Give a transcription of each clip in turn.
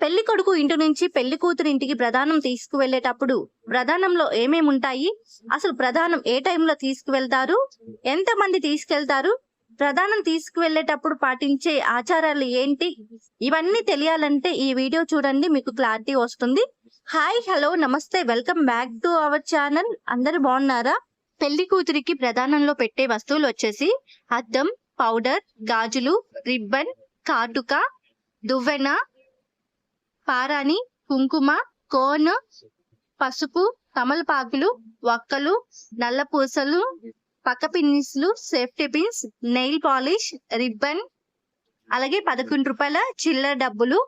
పెళ్ళి కొడుకు ఇంటి నుంచి పెళ్ళి కూతురు ఇంటికి ప్రధానం తీసుకువెళ్ళేటప్పుడు ప్రధానంలో ఏమేమి ఉంటాయి అసలు ప్రధానం ఏ టైంలో తీసుకువెళ్తారు? ఎంత మంది తీసుకెళ్తారు? ప్రధానం తీసుకువెళ్ళేటప్పుడు పాటించే ఆచారాలు ఏంటి? ఇవన్నీ తెలియాలంటే ఈ వీడియో చూడండి మీకు క్లారిటీ వస్తుంది. హాయ్ హలో నమస్తే welcome back to our channel అందరు బాగున్నారా? పెళ్ళి కూతురికి ప్రధానంలో పెట్టే వస్తువులు వచ్చేసి అద్దం పౌడర్ గాజులు రిబ్బన్ కాటుక దువ్వెన పారాణి కుంకుమ కోన్ పసుపు తమలపాకులు వక్కలు నల్ల పూసలు పక్క పిన్నిస్లు safety pins nail polish ribbon అలాగే పదకొండు రూపాయల చిల్లర డబ్బులు.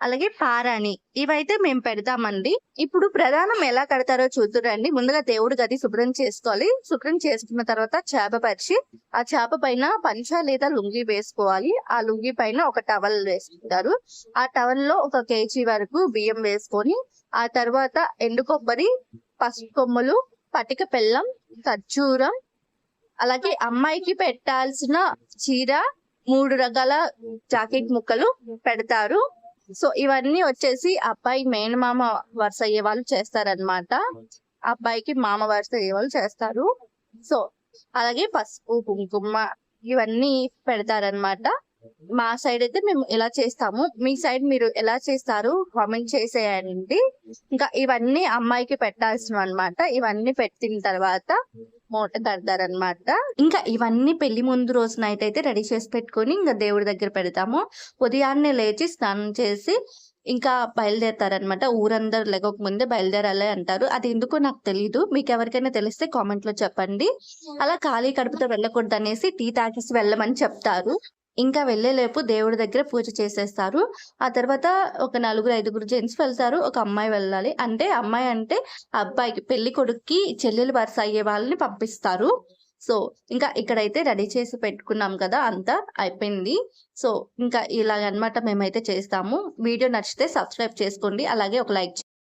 అలాగే పారాని ఇవైతే మేము పెడతామండి. ఇప్పుడు ప్రధానం ఎలా కడతారో చూద్దురండి. ముందుగా దేవుడి గది శుభ్రం చేసుకోవాలి. శుభ్రం చేసుకున్న తర్వాత చేప పరిచి ఆ చేప పైన పంచ లేదా లుంగి వేసుకోవాలి. ఆ లుంగి పైన ఒక టవల్ వేసుకుంటారు. ఆ టవల్లో ఒక కేజీ వరకు బియ్యం వేసుకొని ఆ తర్వాత ఎండు కొబ్బరి పసుపు కొమ్మలు పటిక బెల్లం ఖర్జూరం అలాగే అమ్మాయికి పెట్టాల్సిన చీర మూడు రకాల జాకెట్ ముక్కలు పెడతారు. సో ఇవన్నీ వచ్చేసి అబ్బాయి మేనమామ వరుస అయ్యే వాళ్ళు చేస్తారనమాట అబ్బాయికి మామ వరుస అయ్యే వాళ్ళు చేస్తారు. సో అలాగే పసుపు కుంకుమ ఇవన్నీ పెడతారనమాట మా సైడ్ అయితే మేము ఎలా చేస్తాము మీ సైడ్ మీరు ఎలా చేస్తారు కామెంట్ చేసేయండి. ఇంకా ఇవన్నీ అమ్మాయికి పెట్టాల్సిన అన్నమాట ఇవన్నీ పెట్టిన తర్వాత మూట కడతారనమాట ఇంకా ఇవన్నీ పెళ్ళి ముందు రోజు నైట్ అయితే రెడీ చేసి పెట్టుకొని ఇంకా దేవుడి దగ్గర పెడతాము. ఉదయాన్నే లేచి స్నానం చేసి ఇంకా బయలుదేరతారనమాట ఊరందరూ లెగక ముందే బయలుదేరాలి అంటారు. అది ఎందుకో నాకు తెలియదు మీకు ఎవరికైనా తెలిస్తే కామెంట్లో చెప్పండి. అలా ఖాళీ కడుపుతో వెళ్ళకూడదు అనేసి టీ తాగేసి వెళ్ళమని చెప్తారు. ఇంకా వెళ్ళేలేపు దేవుడి దగ్గర పూజ చేసేస్తారు. ఆ తర్వాత ఒక నలుగురు ఐదుగురు జెంట్స్ వెళ్తారు. ఒక అమ్మాయి వెళ్ళాలి. అంటే అమ్మాయి అంటే అబ్బాయికి పెళ్ళి కొడుక్కి చెల్లెలు వరుస అయ్యే వాళ్ళని పంపిస్తారు. సో ఇంకా ఇక్కడైతే రెడీ చేసి పెట్టుకున్నాం కదా అంతా అయిపోయింది. సో ఇంకా ఇలాగనమాట అన్నమాట మేమైతే చేస్తాము. వీడియో నచ్చితే సబ్స్క్రైబ్ చేసుకోండి. అలాగే ఒక లైక్